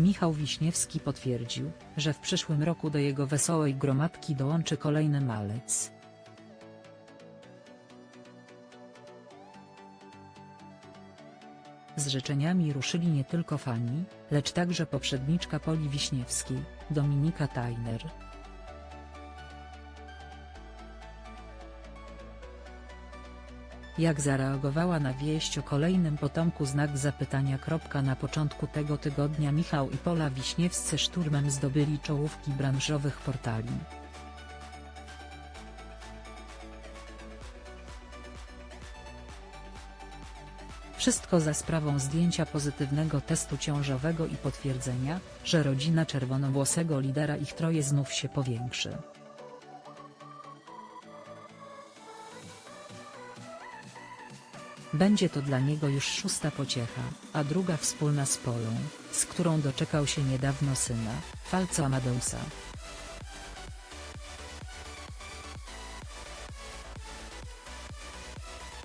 Michał Wiśniewski potwierdził, że w przyszłym roku do jego wesołej gromadki dołączy kolejny malec. Z życzeniami ruszyli nie tylko fani, lecz także poprzedniczka Poli Wiśniewskiej, Dominika Tajner. Jak zareagowała na wieść o kolejnym potomku znak zapytania. Na początku tego tygodnia Michał i Pola Wiśniewscy szturmem zdobyli czołówki branżowych portali. Wszystko za sprawą zdjęcia pozytywnego testu ciążowego i potwierdzenia, że rodzina czerwonowłosego lidera ich troje znów się powiększy. Będzie to dla niego już szósta pociecha, a druga wspólna z Polą, z którą doczekał się niedawno syna, Falco Amadeusa.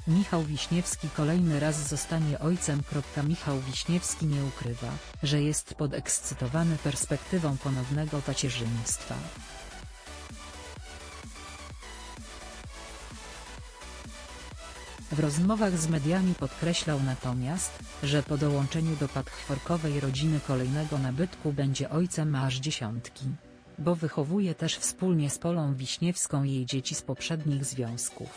Michał Wiśniewski kolejny raz zostanie ojcem. Michał Wiśniewski nie ukrywa, że jest podekscytowany perspektywą ponownego tacierzyństwa. W rozmowach z mediami podkreślał natomiast, że po dołączeniu do patchworkowej rodziny kolejnego nabytku będzie ojcem aż dziesiątki. Bo wychowuje też wspólnie z Polą Wiśniewską jej dzieci z poprzednich związków.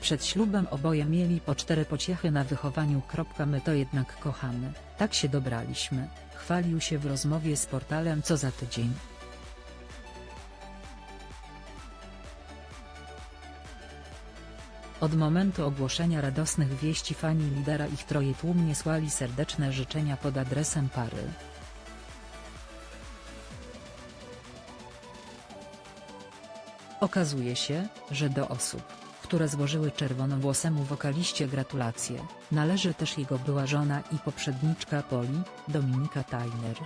Przed ślubem oboje mieli po cztery pociechy na wychowaniu. My to jednak kochamy, tak się dobraliśmy, chwalił się w rozmowie z portalem Co za tydzień. Od momentu ogłoszenia radosnych wieści fani lidera ich troje tłumnie słali serdeczne życzenia pod adresem pary. Okazuje się, że do osób, które złożyły czerwonowłosemu wokaliście gratulacje, należy też jego była żona i poprzedniczka Poli, Dominika Tajner.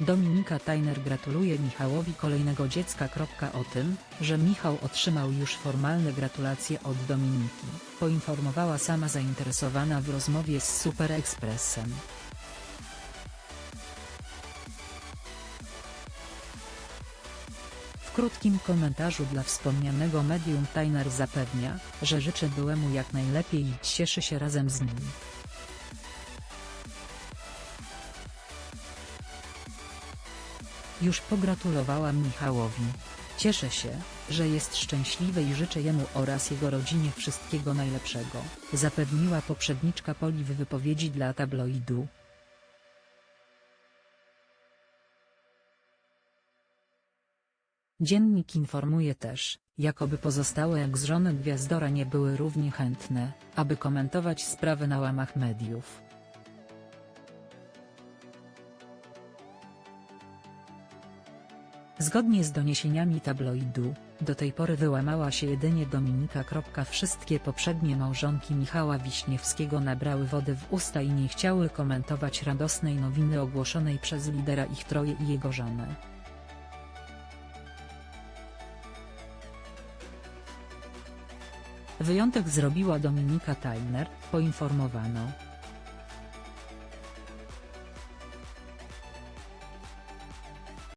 Dominika Tajner gratuluje Michałowi kolejnego dziecka. O tym, że Michał otrzymał już formalne gratulacje od Dominiki, poinformowała sama zainteresowana w rozmowie z Super Expressem. W krótkim komentarzu dla wspomnianego medium Tajner zapewnia, że życzy byłemu jak najlepiej i cieszy się razem z nim. Już pogratulowałam Michałowi. Cieszę się, że jest szczęśliwy i życzę jemu oraz jego rodzinie wszystkiego najlepszego, zapewniła poprzedniczka Poli w wypowiedzi dla tabloidu. Dziennik informuje też, jakoby pozostałe ex-żony Gwiazdora nie były równie chętne, aby komentować sprawy na łamach mediów. Zgodnie z doniesieniami tabloidu, do tej pory wyłamała się jedynie Dominika. Wszystkie poprzednie małżonki Michała Wiśniewskiego nabrały wody w usta i nie chciały komentować radosnej nowiny ogłoszonej przez lidera ich troje i jego żonę. Wyjątek zrobiła Dominika Tajner, poinformowano,